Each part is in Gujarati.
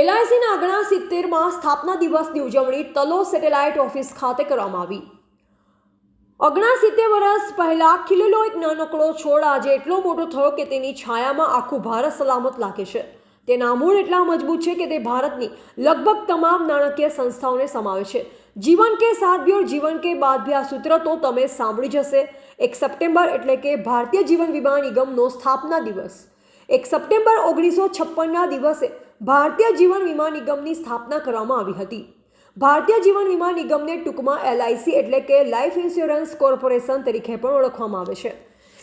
એલઆઈસીના આગળના સિત્તેરમાં સ્થાપના દિવસની ઉજવણી તલો સેટેલાઇટ ઓફિસ ખાતે કરવામાં આવી. અગણા સિત્તેર વર્ષ પહેલાં ખીલેલો એક નાનકડો છોડ આજે એટલો મોટો થયો કે તેની છાયામાં આખું ભારત સલામત લાગે છે. તેના મૂળ એટલા મજબૂત છે કે તે ભારતની લગભગ તમામ નાણાકીય સંસ્થાઓને સમાવે છે. જીવન કે સાથ ઓર જીવન કે બાદ બી આ સૂત્ર તો તમે સાંભળી જશે એક સપ્ટેમ્બર એટલે કે ભારતીય જીવન વીમા નિગમનો સ્થાપના દિવસ. એક સપ્ટેમ્બર ઓગણીસો છપ્પનના દિવસે ભારતીય જીવન વીમા નિગમની સ્થાપના કરવામાં આવી હતી. ભારતીય જીવન વીમા નિગમને ટૂંકમાં એલઆઈસી એટલે કે લાઈફ ઇન્સ્યોરન્સ કોર્પોરેશન તરીકે પણ ઓળખવામાં આવે છે.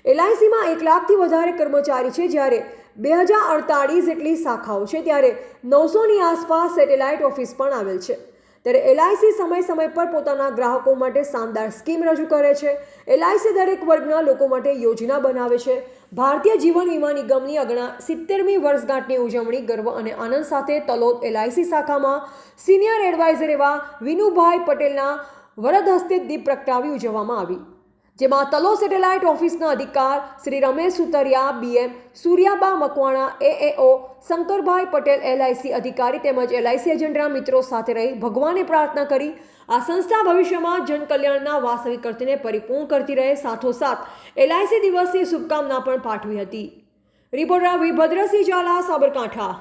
એલઆઈસીમાં એક લાખથી વધારે કર્મચારી છે જ્યારે બે હજાર અડતાળીસ જેટલી શાખાઓ છે, ત્યારે નવસોની આસપાસ સેટેલાઇટ ઓફિસ પણ આવેલ છે. ત્યારે એલઆઈસી સમય સમય પર પોતાના ગ્રાહકો માટે શાનદાર સ્કીમ રજૂ કરે છે. એલઆઈસી દરેક વર્ગના લોકો માટે યોજના બનાવે છે. ભારતીય જીવન વીમા નિગમની અગણા સિત્તેરમી વર્ષગાંઠની ઉજવણી ગર્વ અને આનંદ સાથે તલોદ એલઆઈસી શાખામાં સિનિયર એડવાઇઝર એવા વિનુભાઈ પટેલના વરદ હસ્તે દીપ પ્રગટાવી ઉજવવામાં આવી. જેમાં તલો સેટેલાઇટ ઓફિસના અધિકાર Shri Ramesh Sutariya BM Suryaba Makwana AAO Shankarbhai Patel LIC અધિકારી તેમજ એલઆઈસી એજન્ટના મિત્રો સાથે રહી ભગવાને પ્રાર્થના કરી. આ સંસ્થા ભવિષ્યમાં જનકલ્યાણના વાસ્તવિક અર્થને પરિપૂર્ણ કરતી રહે. સાથોસાથ એલઆઈસી દિવસની શુભકામના પણ પાઠવી હતી. રિપોર્ટર વિભદ્રસિંહ ઝાલા, સાબરકાંઠા.